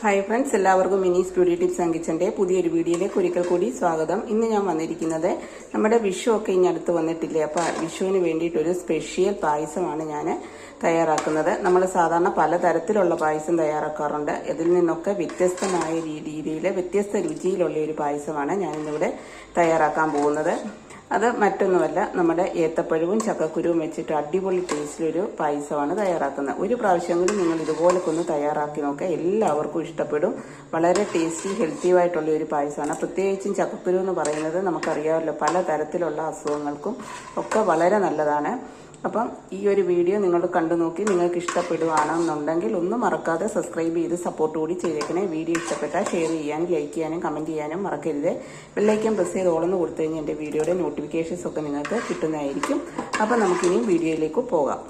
Hi friends എല്ലാവർക്കും mini studio tips and കിച്ചന്റെ പുതിയൊരു വീഡിയോയിലേക്ക് ഒരിക്കൽ കൂടി സ്വാഗതം. ഇന്ന് ഞാൻ വന്നിരിക്കുന്നത് നമ്മുടെ വിഷു ഒക്കെ ഇനി അടുത്ത് വന്നിട്ടില്ലേ? അപ്പോൾ വിഷുവിന് വേണ്ടിയിട്ടൊരു സ്പെഷ്യൽ പായസമാണ് ഞാൻ തയ്യാറാക്കുന്നത്. നമ്മൾ സാധാരണ പലതരത്തിലുള്ള പായസം തയ്യാറാക്കാറുണ്ട്. ഇതിൽ നിന്നൊക്കെ വ്യത്യസ്തമായ രീതിയിൽ വ്യത്യസ്ത രുചിയിലുള്ള ഒരു പായസമാണ് ഞാനിന്നിവിടെ തയ്യാറാക്കാൻ പോകുന്നത്. അത് മറ്റൊന്നുമല്ല നമ്മുടെ ഏത്തപ്പഴവും ചക്കക്കുരുവും വെച്ചിട്ട് അടിപൊളി ടേസ്റ്റിലൊരു പായസമാണ് തയ്യാറാക്കുന്നത്. ഒരു പ്രാവശ്യമെങ്കിലും നിങ്ങൾ ഇതുപോലൊക്കെ ഒന്ന് തയ്യാറാക്കി നോക്കുക എല്ലാവർക്കും ഇഷ്ടപ്പെടും. വളരെ ടേസ്റ്റി ഹെൽത്തിയുമായിട്ടുള്ള ഒരു പായസമാണ്. പ്രത്യേകിച്ചും ചക്കക്കുരു എന്ന് പറയുന്നത് നമുക്കറിയാമല്ലോ പല തരത്തിലുള്ള അസുഖങ്ങൾക്കും ഒക്കെ വളരെ നല്ലതാണ്. അപ്പം ഈ ഒരു വീഡിയോ നിങ്ങൾ കണ്ടു നോക്കി നിങ്ങൾക്ക് ഇഷ്ടപ്പെടുകയാണെന്നുണ്ടെങ്കിൽ ഒന്നും മറക്കാതെ സബ്സ്ക്രൈബ് ചെയ്ത് സപ്പോർട്ട് കൂടി ചെയ്തേക്കണേ. വീഡിയോ ഇഷ്ടപ്പെട്ടാൽ ഷെയർ ചെയ്യാനും ലൈക്ക് ചെയ്യാനും കമന്റ് ചെയ്യാനും മറക്കരുത്. ബെല്ലൈക്കൻ പ്രസ് ചെയ്ത് ഓളെന്ന് കൊടുത്തു കഴിഞ്ഞാൽ എന്റെ വീഡിയോയുടെ നോട്ടിഫിക്കേഷൻസ് ഒക്കെ നിങ്ങൾക്ക് കിട്ടുന്നതായിരിക്കും. അപ്പം നമുക്കിനി വീഡിയോയിലേക്ക് പോകാം.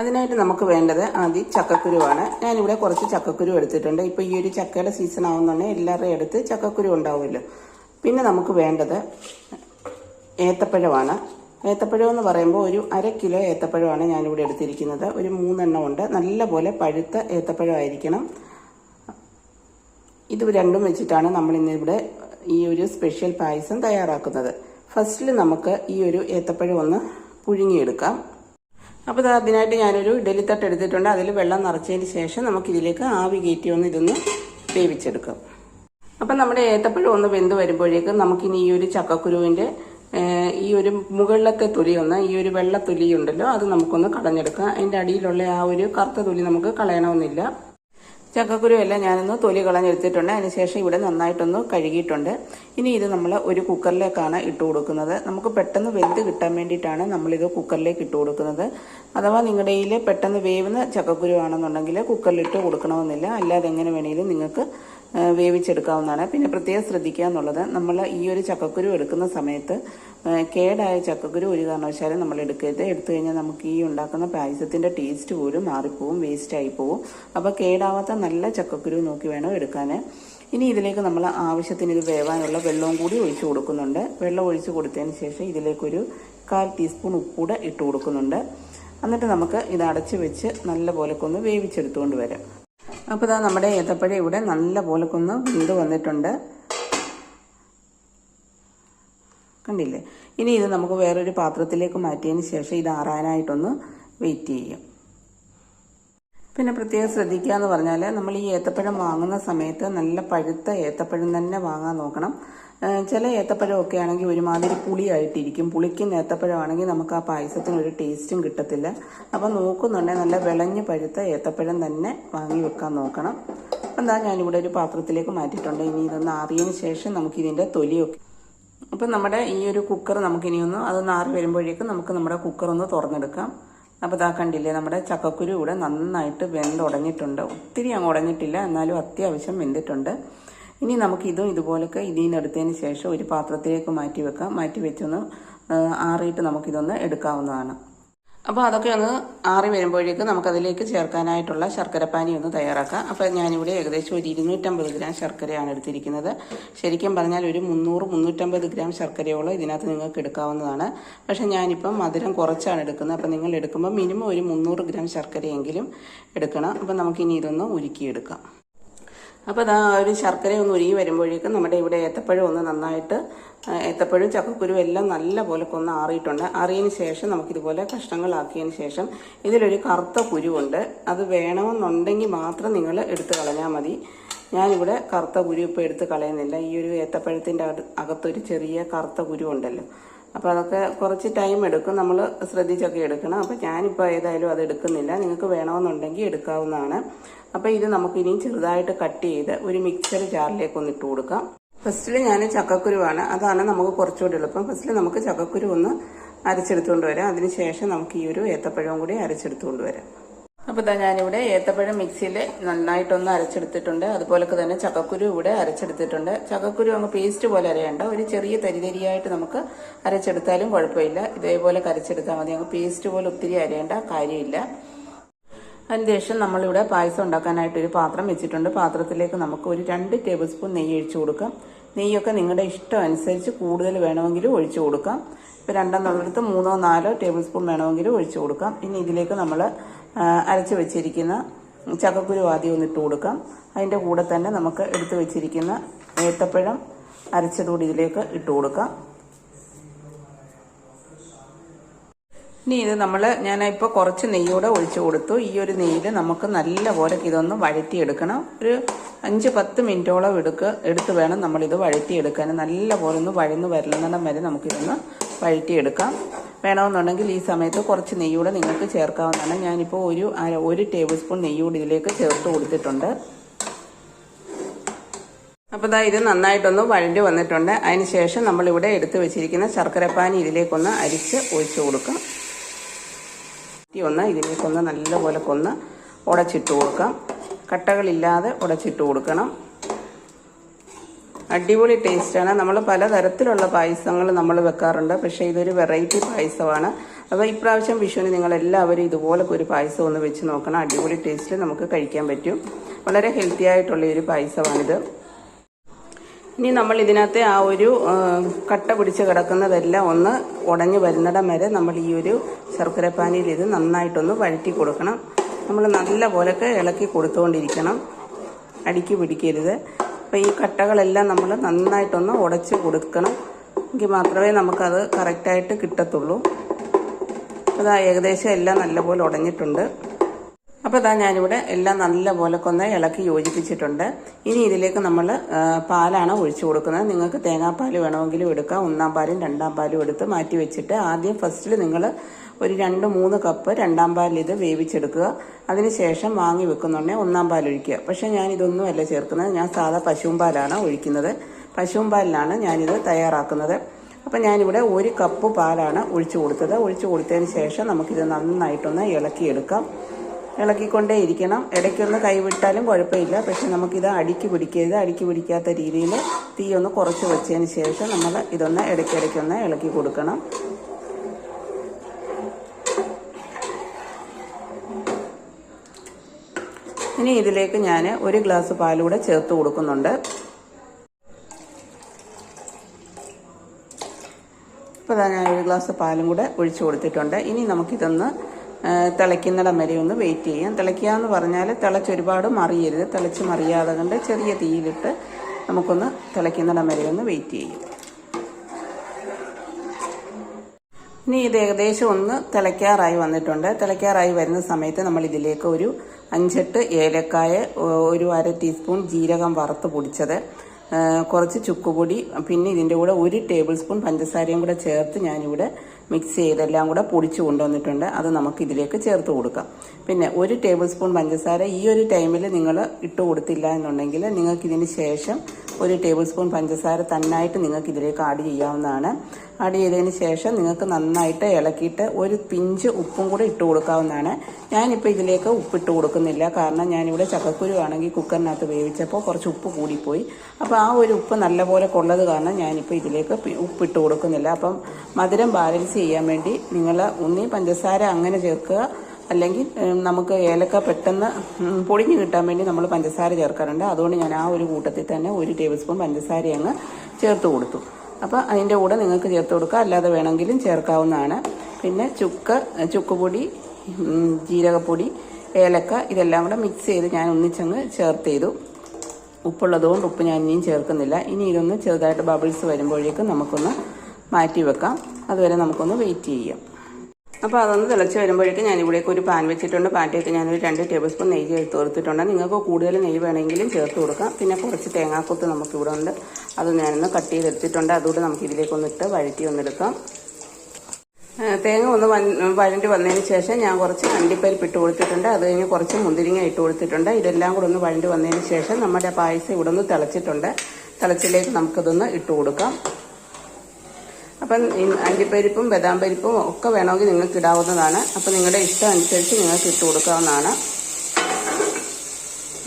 അതിനായിട്ട് നമുക്ക് വേണ്ടത് ആദ്യം ചക്കക്കുരുവാണ്. ഞാനിവിടെ കുറച്ച് ചക്കക്കുരു എടുത്തിട്ടുണ്ട്. ഇപ്പോൾ ഈ ഒരു ചക്കയുടെ സീസൺ ആവുന്നുണ്ടെങ്കിൽ എല്ലാവരുടെയും അടുത്ത് ചക്കക്കുരു ഉണ്ടാവുമല്ലോ. പിന്നെ നമുക്ക് വേണ്ടത് ഏത്തപ്പഴമാണ്. ഏത്തപ്പഴം എന്ന് പറയുമ്പോൾ ഒരു അര കിലോ ഏത്തപ്പഴമാണ് ഞാനിവിടെ എടുത്തിരിക്കുന്നത്. ഒരു മൂന്നെണ്ണം ഉണ്ട്. നല്ലപോലെ പഴുത്ത ഏത്തപ്പഴമായിരിക്കണം. ഇത് രണ്ടും വെച്ചിട്ടാണ് നമ്മൾ ഇന്നിവിടെ ഈ ഒരു സ്പെഷ്യൽ പായസം തയ്യാറാക്കുന്നത്. ഫസ്റ്റിൽ നമുക്ക് ഈ ഒരു ഏത്തപ്പഴം ഒന്ന് പുഴുങ്ങിയെടുക്കാം. അപ്പോൾ അതിനായിട്ട് ഞാനൊരു ഇഡലിത്തട്ട് എടുത്തിട്ടുണ്ട്. അതിൽ വെള്ളം നിറച്ചതിന് ശേഷം നമുക്കിതിലേക്ക് ആവി കയറ്റി ഒന്ന് ഇതൊന്ന് വേവിച്ചെടുക്കാം. അപ്പം നമ്മുടെ ഏത്തപ്പഴം ഒന്ന് വെന്ത് വരുമ്പോഴേക്കും നമുക്കിനി ഈ ഒരു ചക്കക്കുരുവിന്റെ ഈ ഒരു മുകളിലത്തെ തൊലി ഒന്ന് ഈ ഒരു വെള്ള തൊലി ഉണ്ടല്ലോ അത് നമുക്കൊന്ന് കളഞ്ഞെടുക്കാം. അതിന്റെ അടിയിലുള്ള ആ ഒരു കറുത്ത തുലി നമുക്ക് കളയണമെന്നില്ല. ചക്കക്കുരുവെല്ലാം ഞാനൊന്ന് തൊലി കളഞ്ഞെടുത്തിട്ടുണ്ട്. അതിനുശേഷം ഇവിടെ നന്നായിട്ടൊന്ന് കഴുകിയിട്ടുണ്ട്. ഇനി ഇത് നമ്മൾ ഒരു കുക്കറിലേക്കാണ് ഇട്ട് കൊടുക്കുന്നത്. നമുക്ക് പെട്ടെന്ന് വെന്ത് കിട്ടാൻ വേണ്ടിയിട്ടാണ് നമ്മളിത് കുക്കറിലേക്ക് ഇട്ട് കൊടുക്കുന്നത്. അഥവാ നിങ്ങളുടെ കയ്യിൽ പെട്ടെന്ന് വേവുന്ന ചക്കക്കുരു ആണെന്നുണ്ടെങ്കിൽ കുക്കറിലിട്ട് കൊടുക്കണമെന്നില്ല. അല്ലാതെ എങ്ങനെ വേണമെങ്കിലും നിങ്ങൾക്ക് വേവിച്ചെടുക്കാവുന്നതാണ്. പിന്നെ പ്രത്യേകം ശ്രദ്ധിക്കുക എന്നുള്ളത് നമ്മൾ ഈ ഒരു ചക്കക്കുരു എടുക്കുന്ന സമയത്ത് കേടായ ചക്കക്കുരു ഒരു കാരണവശാലും നമ്മൾ എടുക്കരുത്. എടുത്തു കഴിഞ്ഞാൽ നമുക്ക് ഈ ഉണ്ടാക്കുന്ന പായസത്തിന്റെ ടേസ്റ്റ് പോലും മാറിപ്പോവും വേസ്റ്റായി പോവും അപ്പോൾ കേടാവാത്ത നല്ല ചക്കക്കുരു നോക്കി വേണം എടുക്കാൻ ഇനി ഇതിലേക്ക് നമ്മൾ ആവശ്യത്തിന് ഇത് വേവാനുള്ള വെള്ളവും കൂടി ഒഴിച്ചു കൊടുക്കുന്നുണ്ട്. വെള്ളം ഒഴിച്ചു കൊടുത്തതിന് ശേഷം ഇതിലേക്കൊരു കാൽ ടീസ്പൂൺ ഉപ്പൂടെ ഇട്ട് കൊടുക്കുന്നുണ്ട്. എന്നിട്ട് നമുക്ക് ഇത് അടച്ച് വെച്ച് നല്ല പോലെ ഒന്ന് വേവിച്ചെടുത്തുകൊണ്ട് വരാം. അപ്പോൾ ഇതാ നമ്മുടെ ഏത്തപ്പഴം ഇവിടെ നല്ല പോലെ കൊന്ന് വെന്ത് വന്നിട്ടുണ്ട്. കണ്ടില്ലേ? ഇനി ഇത് നമുക്ക് വേറൊരു പാത്രത്തിലേക്ക് മാറ്റിയതിന് ശേഷം ഇത് ആറാനായിട്ടൊന്ന് വെയിറ്റ് ചെയ്യും. പിന്നെ പ്രത്യേകം ശ്രദ്ധിക്കുക എന്ന് പറഞ്ഞാൽ നമ്മൾ ഈ ഏത്തപ്പഴം വാങ്ങുന്ന സമയത്ത് നല്ല പഴുത്ത ഏത്തപ്പഴം തന്നെ വാങ്ങാൻ നോക്കണം. ചില ഏത്തപ്പഴമൊക്കെ ആണെങ്കിൽ ഒരുമാതിരി പുളിയായിട്ടിരിക്കും. പുളിക്കുന്ന ഏത്തപ്പഴമാണെങ്കിൽ നമുക്ക് ആ പായസത്തിന് ഒരു ടേസ്റ്റും കിട്ടത്തില്ല. അപ്പം നോക്കുന്നുണ്ടെങ്കിൽ നല്ല വിളഞ്ഞ് പഴുത്ത ഏത്തപ്പഴം തന്നെ വാങ്ങി വെക്കാൻ നോക്കണം. എന്താ ഞാനിവിടെ ഒരു പാത്രത്തിലേക്ക് മാറ്റിയിട്ടുണ്ട്. ഇനി ഇതൊന്ന് ആറിയതിന് ശേഷം നമുക്കിതിന്റെ തൊലിയൊക്കെ അപ്പം നമ്മുടെ ഈ ഒരു കുക്കർ നമുക്കിനി ഒന്ന് അതൊന്ന് ആറി വരുമ്പോഴേക്കും നമുക്ക് നമ്മുടെ കുക്കർ ഒന്ന് തുറന്നെടുക്കാം. അപ്പോൾ ഇതാ കണ്ടില്ലേ നമ്മുടെ ചക്കക്കുരു ഇവിടെ നന്നായിട്ട് വെന്തുടങ്ങിയിട്ടുണ്ട്. ഒത്തിരി അങ്ങ് ഉടഞ്ഞിട്ടില്ല എന്നാലും അത്യാവശ്യം വെന്തിട്ടുണ്ട്. ഇനി നമുക്ക് ഇതും ഇതുപോലൊക്കെ ഇതിനെടുത്തതിന് ശേഷം ഒരു പാത്രത്തിലേക്ക് മാറ്റി വെക്കാം. മാറ്റി വെച്ചൊന്ന് ആറിയിട്ട് നമുക്കിതൊന്ന് എടുക്കാവുന്നതാണ്. അപ്പോൾ അതൊക്കെ ഒന്ന് ആറി വരുമ്പോഴേക്ക് നമുക്കതിലേക്ക് ചേർക്കാനായിട്ടുള്ള ശർക്കരപ്പാനി ഒന്ന് തയ്യാറാക്കാം. അപ്പോൾ ഞാനിവിടെ ഏകദേശം ഒരു ഇരുന്നൂറ്റമ്പത് ഗ്രാം ശർക്കരയാണ് എടുത്തിരിക്കുന്നത്. ശരിക്കും പറഞ്ഞാൽ ഒരു മുന്നൂറ് മുന്നൂറ്റമ്പത് ഗ്രാം ശർക്കരയോളം ഇതിനകത്ത് നിങ്ങൾക്ക് എടുക്കാവുന്നതാണ്. പക്ഷേ ഞാനിപ്പം മധുരം കുറച്ചാണ് എടുക്കുന്നത്. അപ്പോൾ നിങ്ങൾ എടുക്കുമ്പോൾ മിനിമം ഒരു മുന്നൂറ് ഗ്രാം ശർക്കരയെങ്കിലും എടുക്കണം. അപ്പോൾ നമുക്കിനി ഇതൊന്ന് ഉരുക്കിയെടുക്കാം. അപ്പോൾ അതാ ഒരു ശർക്കര ഒന്ന് ഉരുകി വരുമ്പോഴേക്കും നമ്മുടെ ഇവിടെ ഏത്തപ്പഴം ഒന്ന് നന്നായിട്ട് ഏത്തപ്പഴം ചക്കക്കുരു എല്ലാം നല്ല പോലെ കൊന്ന് ആറിയിട്ടുണ്ട്. ആറിയതിന് ശേഷം നമുക്കിതുപോലെ കഷ്ണങ്ങളാക്കിയതിന് ശേഷം ഇതിലൊരു കറുത്ത കുരുവുണ്ട്. അത് വേണമെന്നുണ്ടെങ്കിൽ മാത്രം നിങ്ങൾ എടുത്ത് കളഞ്ഞാൽ മതി. ഞാനിവിടെ കറുത്ത കുരു ഇപ്പോൾ എടുത്ത് കളയുന്നില്ല. ഈ ഒരു ഏത്തപ്പഴത്തിന്റെ അകത്തൊരു ചെറിയ കറുത്ത കുരു ഉണ്ടല്ലോ അപ്പോൾ അതൊക്കെ കുറച്ച് ടൈം എടുക്കും. നമ്മൾ ശ്രദ്ധിച്ചൊക്കെ എടുക്കണം. അപ്പോൾ ഞാനിപ്പോൾ ഏതായാലും അത് എടുക്കുന്നില്ല. നിങ്ങൾക്ക് വേണമെന്നുണ്ടെങ്കിൽ എടുക്കാവുന്നതാണ്. അപ്പോൾ ഇത് നമുക്ക് ഇനിയും ചെറുതായിട്ട് കട്ട് ചെയ്ത് ഒരു മിക്സർ ജാറിലേക്ക് ഒന്ന് ഇട്ട് കൊടുക്കാം. ഫസ്റ്റിൽ ഞാൻ ചക്കക്കുരുവാണ്. അതാണ് നമുക്ക് കുറച്ചുകൂടി എളുപ്പം. ഫസ്റ്റിൽ നമുക്ക് ചക്കക്കുരു ഒന്ന് അരച്ചെടുത്തുകൊണ്ട് വരാം. അതിനുശേഷം നമുക്ക് ഈ ഒരു ഏത്തപ്പഴവും കൂടി അരച്ചെടുത്തുകൊണ്ട് വരാം. അപ്പോൾ ഇതാ ഞാനിവിടെ ഏത്തപ്പഴം മിക്സിയിൽ നന്നായിട്ടൊന്ന് അരച്ചെടുത്തിട്ടുണ്ട്. അതുപോലൊക്കെ തന്നെ ചക്കക്കുരു ഇവിടെ അരച്ചെടുത്തിട്ടുണ്ട്. ചക്കക്കുരു അങ്ങ് പേസ്റ്റ് പോലെ അരയണ്ട. ഒരു ചെറിയ തരിതരിയായിട്ട് നമുക്ക് അരച്ചെടുത്താലും കുഴപ്പമില്ല. ഇതേപോലെ കരച്ചെടുത്താൽ മതി. അങ്ങ് പേസ്റ്റ് പോലെ ഒത്തിരി അരയേണ്ട കാര്യമില്ല. അതിനുശേഷം നമ്മളിവിടെ പായസം ഉണ്ടാക്കാനായിട്ട് ഒരു പാത്രം വെച്ചിട്ടുണ്ട്. പാത്രത്തിലേക്ക് നമുക്ക് ഒരു രണ്ട് ടേബിൾ സ്പൂൺ നെയ്യ് ഒഴിച്ചു കൊടുക്കാം. നെയ്യൊക്കെ നിങ്ങളുടെ ഇഷ്ടം അനുസരിച്ച് കൂടുതൽ വേണമെങ്കിലും ഒഴിച്ചു കൊടുക്കാം. ഇപ്പോൾ രണ്ടെന്നുള്ളിടത്ത് മൂന്നോ നാലോ ടേബിൾ സ്പൂൺ വേണമെങ്കിലും ഒഴിച്ചു കൊടുക്കാം. ഇനി ഇതിലേക്ക് നമ്മൾ അരച്ച് വെച്ചിരിക്കുന്ന ചക്കക്കുരു ആദ്യം ഒന്ന് ഇട്ട് കൊടുക്കാം. അതിന്റെ കൂടെ തന്നെ നമുക്ക് എടുത്തു വെച്ചിരിക്കുന്ന ഏത്തപ്പഴം അരച്ചതുകൂടി ഇതിലേക്ക് ഇട്ട് കൊടുക്കാം. ഇനി ഇത് നമ്മൾ ഞാനിപ്പോൾ കുറച്ച് നെയ്യോടെ ഒഴിച്ചു കൊടുത്തു. ഈ ഒരു നെയ്യിൽ നമുക്ക് നല്ലപോലെ ഇതൊന്ന് വഴറ്റിയെടുക്കണം. ഒരു അഞ്ച് പത്ത് മിനിറ്റോളം എടുക്കുക എടുത്ത് വേണം നമ്മളിത് വഴറ്റിയെടുക്കാൻ നല്ലപോലെ ഒന്ന് വഴന്ന് വരുന്നിടം വരെ നമുക്കിതൊന്ന് വഴറ്റിയെടുക്കാം. വേണമെന്നുണ്ടെങ്കിൽ ഈ സമയത്ത് കുറച്ച് നെയ്യൂടെ നിങ്ങൾക്ക് ചേർക്കാവുന്നതാണ്. ഞാനിപ്പോൾ ഒരു അര ഒരു ടേബിൾ സ്പൂൺ നെയ്യൂടെ ഇതിലേക്ക് ചേർത്ത് കൊടുത്തിട്ടുണ്ട്. അപ്പോൾ ഇതാ ഇത് നന്നായിട്ടൊന്ന് വഴണ്ടി വന്നിട്ടുണ്ട്. അതിന് ശേഷം നമ്മളിവിടെ എടുത്തു വെച്ചിരിക്കുന്ന ശർക്കരപ്പാനി ഇതിലേക്കൊന്ന് അരിച്ച് ഒഴിച്ചു കൊടുക്കാം. ഒന്ന് ഇതിലേക്കൊന്ന് നല്ലപോലെ കൊന്ന് ഉടച്ചിട്ട് കൊടുക്കാം. കട്ടകളില്ലാതെ ഉടച്ചിട്ട് കൊടുക്കണം. അടിപൊളി ടേസ്റ്റാണ്. നമ്മൾ പലതരത്തിലുള്ള പായസങ്ങൾ നമ്മൾ വെക്കാറുണ്ട്. പക്ഷേ ഇതൊരു വെറൈറ്റി പായസമാണ്. അപ്പോൾ ഇപ്രാവശ്യം വിഷുവിന് നിങ്ങൾ എല്ലാവരും ഇതുപോലൊക്കെ ഒരു പായസം ഒന്ന് വെച്ച് നോക്കണം. അടിപൊളി ടേസ്റ്റ് നമുക്ക് കഴിക്കാൻ പറ്റും. വളരെ ഹെൽത്തി ആയിട്ടുള്ള ഒരു പായസമാണിത്. ഇനി നമ്മൾ ഇതിനകത്തെ ആ ഒരു കട്ട പിടിച്ച് കിടക്കുന്നതെല്ലാം ഒന്ന് ഉടഞ്ഞു വരുന്നിടം വരെ നമ്മൾ ഈ ഒരു ശർക്കരപ്പാനിയിൽ ഇത് നന്നായിട്ടൊന്ന് വഴറ്റി കൊടുക്കണം. നമ്മൾ നല്ല പോലൊക്കെ ഇളക്കി കൊടുത്തുകൊണ്ടിരിക്കണം. അടുക്കി പിടിക്കരുത്. അപ്പോൾ ഈ കട്ടകളെല്ലാം നമ്മൾ നന്നായിട്ടൊന്ന് ഉടച്ച് കൊടുക്കണം. എങ്കിൽ മാത്രമേ നമുക്കത് കറക്റ്റായിട്ട് കിട്ടത്തുള്ളൂ. ഇതാ ഏകദേശം എല്ലാം നല്ലപോലെ ഉടഞ്ഞിട്ടുണ്ട്. അപ്പോൾ ഇതാ ഞാനിവിടെ എല്ലാം നല്ലപോലെ കൊന്ന് ഇളക്കി യോജിപ്പിച്ചിട്ടുണ്ട്. ഇനി ഇതിലേക്ക് നമ്മൾ പാലാണ് ഒഴിച്ചു കൊടുക്കുന്നത്. നിങ്ങൾക്ക് തേങ്ങാപ്പാൽ വേണമെങ്കിലും എടുക്കാം. ഒന്നാം പാലും രണ്ടാം പാലും എടുത്ത് മാറ്റി വെച്ചിട്ട് ആദ്യം ഫസ്റ്റിൽ നിങ്ങൾ ഒരു രണ്ട് മൂന്ന് കപ്പ് രണ്ടാം പാലിൽ ഇത് വേവിച്ചെടുക്കുക. അതിനുശേഷം വാങ്ങി വെക്കുന്നുണ്ടെങ്കിൽ ഒന്നാം പാൽ ഒഴിക്കുക. പക്ഷേ ഞാൻ ഇതൊന്നും അല്ല ചേർക്കുന്നത്. ഞാൻ സാധാ പശുവും പാലാണ് ഒഴിക്കുന്നത്. പശുവും പാലിലാണ് ഞാനിത് തയ്യാറാക്കുന്നത്. അപ്പം ഞാനിവിടെ ഒരു കപ്പ് പാലാണ് ഒഴിച്ചു കൊടുത്തത്. ഒഴിച്ചു കൊടുത്തതിന് ശേഷം നമുക്കിത് നന്നായിട്ടൊന്ന് ഇളക്കിയെടുക്കാം. ഇളക്കിക്കൊണ്ടേ ഇരിക്കണം ഇടയ്ക്കൊന്ന് കൈവിട്ടാലും കുഴപ്പമില്ല. പക്ഷെ നമുക്കിത് അടുക്കി പിടിക്കരുത്. അടുക്കി പിടിക്കാത്ത രീതിയിൽ തീ ഒന്ന് കുറച്ച് വെച്ചതിന് ശേഷം നമ്മൾ ഇതൊന്ന് ഇടയ്ക്കിടയ്ക്കൊന്ന് ഇളക്കി കൊടുക്കണം. ഇനി ഇതിലേക്ക് ഞാൻ ഒരു ഗ്ലാസ് പാലൂടെ ചേർത്ത് കൊടുക്കുന്നുണ്ട്. ഇപ്പോൾ ഞാൻ ഒരു ഗ്ലാസ് പാലും കൂടെ ഒഴിച്ചു കൊടുത്തിട്ടുണ്ട്. ഇനി നമുക്കിതൊന്ന് തിളയ്ക്കുന്നിടം വരെ ഒന്ന് വെയിറ്റ് ചെയ്യാം. തിളയ്ക്കുക എന്ന് പറഞ്ഞാൽ തിളച്ച് ഒരുപാട് മറിയരുത്. തിളച്ച് മറിയാതെ കണ്ട് ചെറിയ തീയിലിട്ട് നമുക്കൊന്ന് തിളയ്ക്കുന്നിടം വരെ ഒന്ന് വെയിറ്റ് ചെയ്യും. ഇനി ഇത് ഏകദേശം ഒന്ന് തിളയ്ക്കാറായി വന്നിട്ടുണ്ട്. തിളയ്ക്കാറായി വരുന്ന സമയത്ത് നമ്മൾ ഇതിലേക്ക് ഒരു അഞ്ചെട്ട് ഏലക്കായ ഒരു അര ടീസ്പൂൺ ജീരകം വറുത്ത് പൊടിച്ചത്. കുറച്ച് ചുക്കുപൊടി പിന്നെ ഇതിന്റെ കൂടെ ഒരു ടേബിൾ സ്പൂൺ പഞ്ചസാരയും കൂടെ ചേർത്ത് ഞാനിവിടെ മിക്സ് ചെയ്തെല്ലാം കൂടെ പൊടിച്ചു കൊണ്ടുവന്നിട്ടുണ്ട്. അത് നമുക്ക് ഇതിലേക്ക് ചേർത്ത് കൊടുക്കാം. പിന്നെ ഒരു ടേബിൾ സ്പൂൺ പഞ്ചസാര ഈ ഒരു ടൈമിൽ നിങ്ങൾ ഇട്ട് കൊടുത്തില്ല എന്നുണ്ടെങ്കിൽ നിങ്ങൾക്ക് ഇതിന് ശേഷം ഒരു ടേബിൾ സ്പൂൺ പഞ്ചസാര തന്നായിട്ട് നിങ്ങൾക്ക് ഇതിലേക്ക് ആഡ് ചെയ്യാവുന്നതാണ്. ആഡ് ചെയ്തതിന് ശേഷം നിങ്ങൾക്ക് നന്നായിട്ട് ഇളക്കിയിട്ട് ഒരു പിഞ്ച് ഉപ്പും കൂടെ ഇട്ട് കൊടുക്കാവുന്നതാണ്. ഞാനിപ്പോൾ ഇതിലേക്ക് ഉപ്പിട്ട് കൊടുക്കുന്നില്ല. കാരണം ഞാനിവിടെ ചക്കക്കുരു ആണെങ്കിൽ കുക്കറിനകത്ത് വേവിച്ചപ്പോൾ കുറച്ച് ഉപ്പ് കൂടിപ്പോയി. അപ്പോൾ ആ ഒരു ഉപ്പ് നല്ലപോലെ കൊള്ളത് കാരണം ഞാനിപ്പോൾ ഇതിലേക്ക് ഉപ്പിട്ട് കൊടുക്കുന്നില്ല. അപ്പം മധുരം ബാലൻസ് ചെയ്യാൻ വേണ്ടി നിങ്ങൾ ഒന്നി പഞ്ചസാര അങ്ങനെ ചേർക്കുക. അല്ലെങ്കിൽ നമുക്ക് ഏലക്ക പെട്ടെന്ന് പൊടിഞ്ഞു കിട്ടാൻ വേണ്ടി നമ്മൾ പഞ്ചസാര ചേർക്കാറുണ്ട്. അതുകൊണ്ട് ഞാൻ ആ ഒരു കൂട്ടത്തിൽ തന്നെ ഒരു ടേബിൾ സ്പൂൺ പഞ്ചസാര അങ്ങ് ചേർത്ത് കൊടുത്തു. അപ്പോൾ അതിന്റെ കൂടെ നിങ്ങൾക്ക് ചേർത്ത് കൊടുക്കുക. അല്ലാതെ വേണമെങ്കിലും ചേർക്കാവുന്നതാണ്. പിന്നെ ചുക്ക് ചുക്കുപൊടി ജീരകപ്പൊടി ഏലക്ക ഇതെല്ലാം കൂടെ മിക്സ് ചെയ്ത് ഞാൻ ഒന്നിച്ചങ്ങ് ചേർത്ത് ചെയ്തു. ഉപ്പുള്ളതുകൊണ്ട് ഉപ്പ് ഞാൻ ഇനിയും ചേർക്കുന്നില്ല. ഇനി ഇതൊന്ന് ചെറുതായിട്ട് ബബിൾസ് വരുമ്പോഴേക്കും നമുക്കൊന്ന് മാറ്റി വെക്കാം അതുവരെ നമുക്കൊന്ന് വെയിറ്റ് ചെയ്യാം. അപ്പോൾ അതൊന്ന് തിളച്ച് വരുമ്പോഴേക്കും ഞാൻ ഇവിടേക്ക് ഒരു പാൻ വെച്ചിട്ടുണ്ട്. പാനിലേക്ക് ഞാനൊരു രണ്ട് ടേബിൾ സ്പൂൺ നെയ്യ് ചേർത്ത് കൊടുത്തിട്ടുണ്ട്. നിങ്ങൾക്ക് കൂടുതൽ നെയ്യ് വേണമെങ്കിലും ചേർത്ത് കൊടുക്കാം. പിന്നെ കുറച്ച് തേങ്ങാക്കൊത്ത് നമുക്കിവിടെ ഉണ്ട്. അത് ഞാനൊന്ന് കട്ട് ചെയ്തെടുത്തിട്ടുണ്ട്. അതുകൂടെ നമുക്ക് ഇതിലേക്കൊന്ന് ഇട്ട് വഴറ്റി ഒന്നെടുക്കാം തേങ്ങ ഒന്ന് വഴണ്ടി വന്നതിന് ശേഷം ഞാൻ കുറച്ച് അണ്ടിപ്പരിപ്പ് ഇട്ട് കൊടുത്തിട്ടുണ്ട്. അത് കഴിഞ്ഞ് കുറച്ച് മുന്തിരിങ്ങ ഇട്ട് കൊടുത്തിട്ടുണ്ട്. ഇതെല്ലാം കൂടെ ഒന്ന് വഴണ്ടി വന്നതിന് ശേഷം നമ്മുടെ പായസം ഇവിടെ ഒന്ന് തിളച്ചിട്ടുണ്ട്. തിളച്ചിലേക്ക് നമുക്കതൊന്ന് ഇട്ട് കൊടുക്കാം. അപ്പം അണ്ടിപ്പരിപ്പും ബദാം പരിപ്പും ഒക്കെ വേണമെങ്കിൽ നിങ്ങൾക്ക് ഇടാവുന്നതാണ്. അപ്പം നിങ്ങളുടെ ഇഷ്ടം അനുസരിച്ച് നിങ്ങൾക്ക് ഇട്ട് കൊടുക്കാവുന്നതാണ്.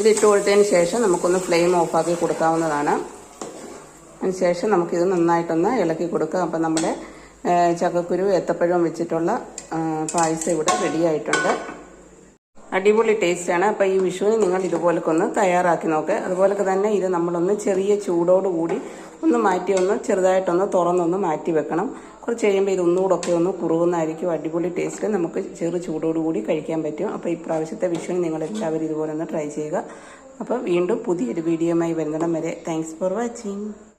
ഇത് ഇട്ട് കൊടുത്തതിന് ശേഷം നമുക്കൊന്ന് ഫ്ലെയിം ഓഫാക്കി കൊടുക്കാവുന്നതാണ്. അതിനുശേഷം നമുക്കിത് നന്നായിട്ടൊന്ന് ഇളക്കി കൊടുക്കാം. അപ്പം നമ്മുടെ ചക്കക്കുരു ഏത്തപ്പഴവും വെച്ചിട്ടുള്ള പായസം ഇവിടെ റെഡി ആയിട്ടുണ്ട്. അടിപൊളി ടേസ്റ്റാണ്. അപ്പോൾ ഈ വിഷുവിന് നിങ്ങൾ ഇതുപോലൊക്കെ ഒന്ന് തയ്യാറാക്കി നോക്കുക അതുപോലൊക്കെ തന്നെ ഇത് നമ്മളൊന്ന് ചെറിയ ചൂടോട് കൂടി ഒന്ന് മാറ്റി ഒന്ന് ചെറുതായിട്ടൊന്ന് തുറന്നൊന്ന് മാറ്റി വെക്കണം. കുറച്ച് കഴിയുമ്പോൾ ഇത് ഒന്നുകൂടെ ഒക്കെ ഒന്ന് കുറുകുന്നതായിരിക്കും. അടിപൊളി ടേസ്റ്റ് നമുക്ക് ചെറു ചൂടോടുകൂടി കഴിക്കാൻ പറ്റും. അപ്പോൾ ഇപ്രാവശ്യത്തെ വിഷുവിന് നിങ്ങൾ എല്ലാവരും ഇതുപോലെ ഒന്ന് ട്രൈ ചെയ്യുക. അപ്പോൾ വീണ്ടും പുതിയൊരു വീഡിയോയുമായി വരുന്നിടം വരെ. Thanks for watching